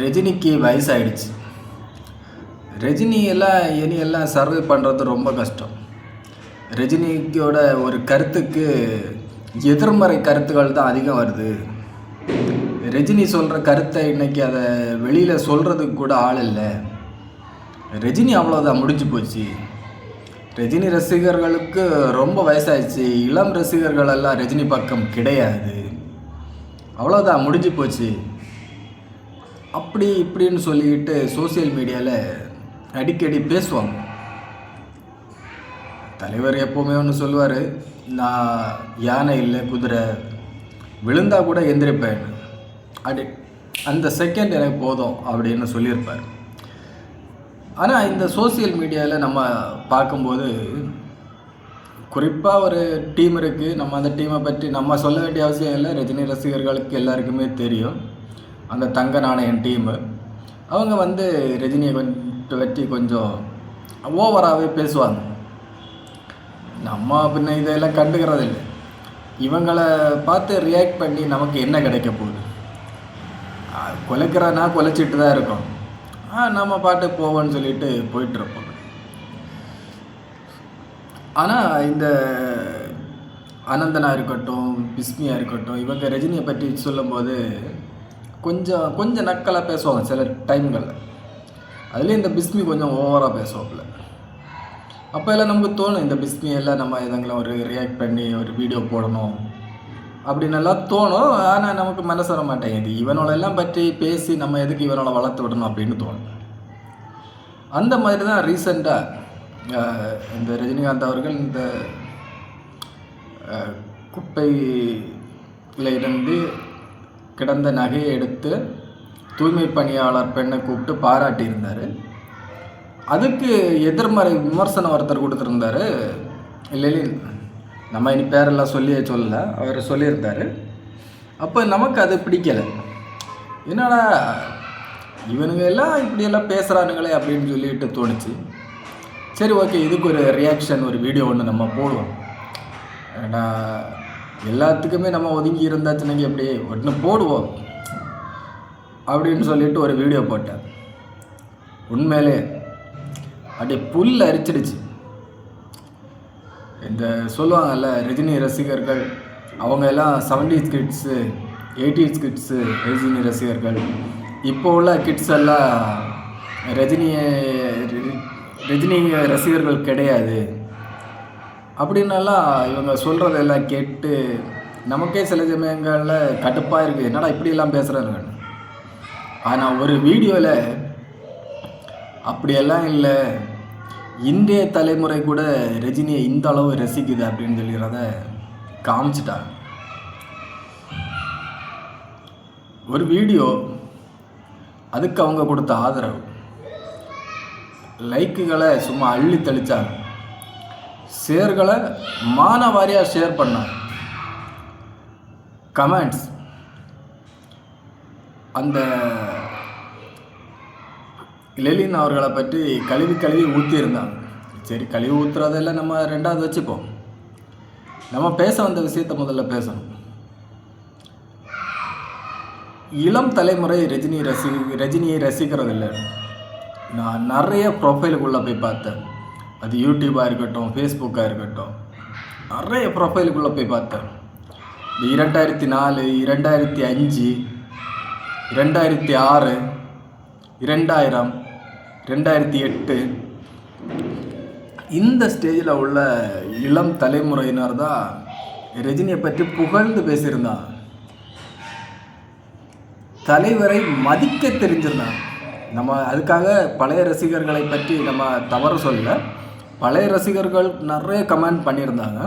ரஜினிக்கு வயசாகிடுச்சு ரஜினி எல்லாம் இனி எல்லாம் சர்வே பண்ணுறது ரொம்ப கஷ்டம். ரஜினிக்கோட ஒரு கருத்துக்கு எதிர்மறை கருத்துக்கள் தான் அதிகம் வருது. ரஜினி சொல்கிற கருத்தை இன்னைக்கு அதை வெளியில் சொல்கிறதுக்கு கூட ஆள் இல்லை. ரஜினி அவ்வளோதான் முடிஞ்சு போச்சு. ரஜினி ரசிகர்களுக்கு ரொம்ப வயசாகிடுச்சு இளம் ரசிகர்களெல்லாம் ரஜினி பக்கம் கிடையாது. அவ்வளோதான் முடிஞ்சு போச்சு. அப்படி இப்படின்னு சொல்லிக்கிட்டு சோஷியல் மீடியாவில் அடிக்கடி பேசுவாங்க. தலைவர் எப்போவுமே ஒன்று சொல்லுவார் நான் யானை இல்லை குதிரை. விழுந்தா கூட எந்திரிப்பேன். அப்படி அந்த செகண்ட் எனக்கு போதும் அப்படின்னு சொல்லியிருப்பார். ஆனால் இந்த சோஷியல் மீடியாவில் நம்ம பார்க்கும்போது குறிப்பாக ஒரு டீம் இருக்குது நம்ம அந்த டீமை பற்றி நம்ம சொல்ல வேண்டிய அவசியம் இல்லை. ரஜினி ரசிகர்களுக்கு எல்லாருக்குமே தெரியும். அந்த தங்க நாணயம் டீமு அவங்க வந்து ரஜினியை கொஞ்சம் பற்றி கொஞ்சம் ஓவராகவே பேசுவாங்க. நம்ம பின்ன இதெல்லாம் கண்டுக்கிறது இல்லை இவங்களை பார்த்து ரியாக்ட் பண்ணி நமக்கு என்ன கிடைக்க போகுது? கொலைக்கிறனா கொலைச்சிட்டு தான் இருக்கோம். ஆ நம்ம பாட்டு போவோன்னு சொல்லிட்டு போயிட்டுருப்போம். ஆனால் இந்த அனந்தனா இருக்கட்டும் பிஸ்மியாக இருக்கட்டும் இவங்க ரஜினியை பற்றி சொல்லும்போது கொஞ்சம் கொஞ்சம் நக்கலாக பேசுவாங்க சில டைம்களில். அதுலேயும் இந்த பிஸ்மி கொஞ்சம் ஓவராக பேசுவாப்புல. அப்போ எல்லாம் நமக்கு தோணும் இந்த பிஸ்மி எல்லாம் நம்ம எதங்களாம் ஒரு ரியாக்ட் பண்ணி ஒரு வீடியோ போடணும் அப்படின்னு எல்லாம் தோணும். ஆனால் நமக்கு மனசு வர மாட்டேங்குது. இவனோட எல்லாம் பற்றி பேசி நம்ம எதுக்கு இவனோட வளர்த்து விடணும் அப்படின்னு தோணும். அந்த மாதிரி தான் ரீசெண்டாக இந்த ரஜினிகாந்த் அவர்கள் இந்த குப்பையில் இருந்து கிடந்த நகையை எடுத்து தூய்மை பணியாளர் பெண்ணை கூப்பிட்டு பாராட்டியிருந்தார். அதுக்கு எதிர்மறை விமர்சனம் ஒருத்தர் கொடுத்துருந்தாரு. லெலின் நம்ம இனி பேரெல்லாம் சொல்லியே சொல்லல. அவர் சொல்லியிருந்தார். அப்போ நமக்கு அது பிடிக்கலை. என்னடா இவனுங்க எல்லாம் இப்படியெல்லாம் பேசுகிறானுங்களே அப்படின்னு சொல்லிட்டு தோணுச்சு. சரி ஓகே இதுக்கு ஒரு ரியாக்ஷன் ஒரு வீடியோ ஒன்று நம்ம போடுவோம். நான் எல்லாத்துக்குமே நம்ம ஒதுங்கி இருந்தாச்சுன்னாங்க எப்படி? ஒன்று போடுவோம். அப்படின்னு சொல்லிட்டு ஒரு வீடியோ போட்டேன். உண்மையிலே அப்படியே புல் அரிச்சிடுச்சு. இந்த சொல்லுவாங்கல்ல ரஜினி ரசிகர்கள் அவங்க எல்லாம் seventies kids eighties kids Rajini ரசிகர்கள். இப்போ உள்ள கிட்ஸ் எல்லாம் ரஜினியை ரஜினி ரசிகர்கள் கிடையாது. அப்படின்னெல்லாம் இவங்க சொல்கிறதெல்லாம் கேட்டு நமக்கே சில சமயங்களில் கடுப்பாக இருக்குது என்னடா இப்படியெல்லாம் பேசுகிறாங்க ஆனால் ஒரு வீடியோவில் அப்படியெல்லாம் இல்லை. இன்றைய தலைமுறை கூட ரஜினியை இந்த அளவு ரசிக்குது அப்படின்னு சொல்லிடுறத காமிச்சிட்டாங்க. ஒரு வீடியோ அதுக்கு அவங்க கொடுத்த ஆதரவு. லைக்குகளை சும்மா அள்ளி தெளித்தாங்க ஷேர்களை மானவாரியாக ஷேர் பண்ணாங்க கமெண்ட்ஸ் அந்த லெலின் அவர்களை பற்றி கழுவி கழுவி ஊற்றியிருந்தாங்க சரி கழுவி ஊற்றுறதெல்லாம் நம்ம ரெண்டாவது வச்சுப்போம். நம்ம பேச வந்த விஷயத்தை முதல்ல பேசணும். இளம் தலைமுறை ரஜினி ரசி ரஜினியை ரசிக்கிறது இல்லை நான் நிறைய ப்ரொஃபைலுக்குள்ளே போய் பார்த்தேன். அது யூடியூப்பாக இருக்கட்டும் ஃபேஸ்புக்காக இருக்கட்டும் நிறைய ப்ரொஃபைலுக்குள்ளே போய் பார்த்தேன். இந்த இரண்டாயிரத்தி நாலு இரண்டாயிரத்தி அஞ்சு இரண்டாயிரத்தி ஆறு இரண்டாயிரம் ரெண்டாயிரத்தி எட்டு. இந்த ஸ்டேஜில் உள்ள இளம் தலைமுறையினர் தான் ரஜினியை பற்றி புகழ்ந்து பேசியிருந்தான். தலைவரை மதிக்க தெரிஞ்சிருந்தான். நம்ம அதுக்காக பழைய ரசிகர்களை பற்றி நம்ம தவறு சொல்ல பழைய ரசிகர்கள் நிறைய கமெண்ட் பண்ணியிருந்தாங்க.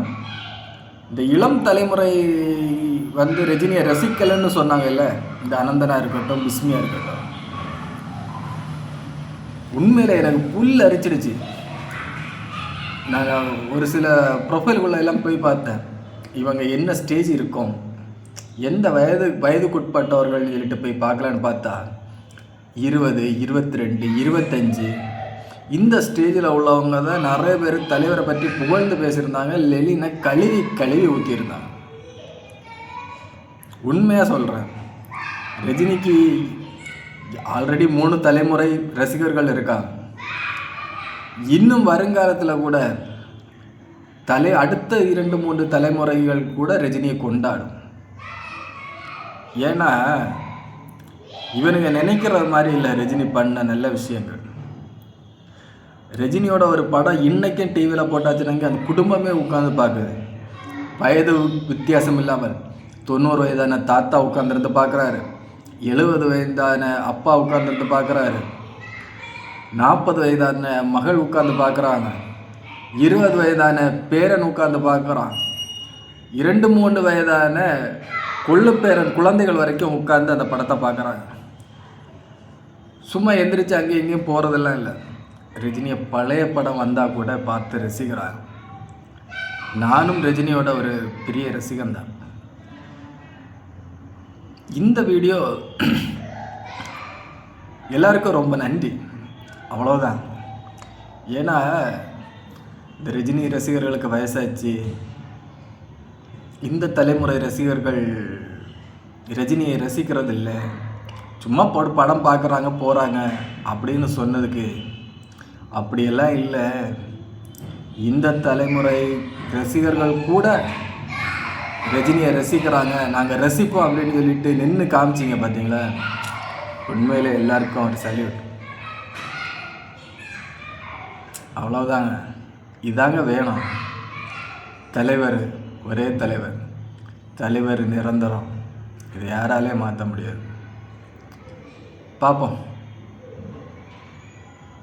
இந்த இளம் தலைமுறை வந்து ரஜினியை ரசிக்கலைன்னு சொன்னாங்கல்ல இந்த அனந்தனாக இருக்கட்டும் பிஸ்மியாக இருக்கட்டும். உண்மையில் எனக்கு புல் அரிச்சிடுச்சு நான் ஒரு சில ப்ரொஃபைல்குள்ள எல்லாம் போய் பார்த்தேன். இவங்க என்ன ஸ்டேஜ் இருக்கும்? எந்த வயது வயதுக்குட்பட்டவர்கள் சொல்லிட்டு போய் பார்க்கலான்னு பார்த்தா இருபது இருபத்தி ரெண்டு இருபத்தஞ்சு இந்த ஸ்டேஜில் உள்ளவங்க தான் நிறைய பேர் தலைவரை பற்றி புகழ்ந்து பேசியிருந்தாங்க லெலினை கழுவி கழுவி ஊற்றியிருந்தாங்க உண்மையாக சொல்கிறேன் ரஜினிக்கு ஆல்ரெடி மூணு தலைமுறை ரசிகர்கள் இருக்காங்க. இன்னும் வருங்காலத்தில் கூட தலை அடுத்த இரண்டு மூன்று தலைமுறைகள் கூட ரஜினியை கொண்டாடும். ஏன்னா இவனுங்க நினைக்கிறது மாதிரி இல்லை ரஜினி பண்ண நல்ல விஷயங்கள். ரஜினியோட ஒரு படம் இன்றைக்கும் டிவியில் போட்டாச்சுனாங்க அந்த குடும்பமே உட்காந்து பார்க்குது. வயது வித்தியாசம் இல்லாமல் தொண்ணூறு வயதான தாத்தா உட்காந்துருந்து பார்க்குறாரு. எழுபது வயதான அப்பா உட்காந்துருந்து பார்க்குறாரு. நாற்பது வயதான மகள் உட்காந்து பார்க்குறாங்க. இருபது வயதான பேரன் உட்காந்து பார்க்குறான். இரண்டு மூணு வயதான கொள்ளு பேரன் குழந்தைகள் வரைக்கும் உட்காந்து அந்த படத்தை பார்க்குறாங்க. சும்மா எந்திரிச்சு அங்கேயும் இங்கேயும் போகிறதெல்லாம் இல்லை. ரஜினியை பழைய படம் வந்தால் கூட பார்த்து ரசிக்கிறாங்க நானும் ரஜினியோட ஒரு பெரிய ரசிகன் தான். இந்த வீடியோ எல்லாருக்கும் ரொம்ப நன்றி. அவ்வளோதான் ஏன்னா இந்த ரஜினி ரசிகர்களுக்கு வயசாச்சு. இந்த தலைமுறை ரசிகர்கள் ரஜினியை ரசிக்கிறது இல்லை சும்மா போட்டு படம் பார்க்குறாங்க போகிறாங்க அப்படின்னு சொன்னதுக்கு அப்படியெல்லாம் இல்லை. இந்த தலைமுறை ரசிகர்கள் கூட ரஜினியை ரசிக்கிறாங்க. நாங்கள் ரசிப்போம் அப்படின்னு சொல்லிட்டு நின்று காமிச்சிங்க பார்த்தீங்களா? உண்மையில் எல்லாருக்கும் ஒரு சல்யூட் அவ்வளோதாங்க இதாங்க வேணும். தலைவர் ஒரே தலைவர். தலைவர் நிரந்தரம். இது யாராலே மாற்ற முடியாது. பார்ப்போம்.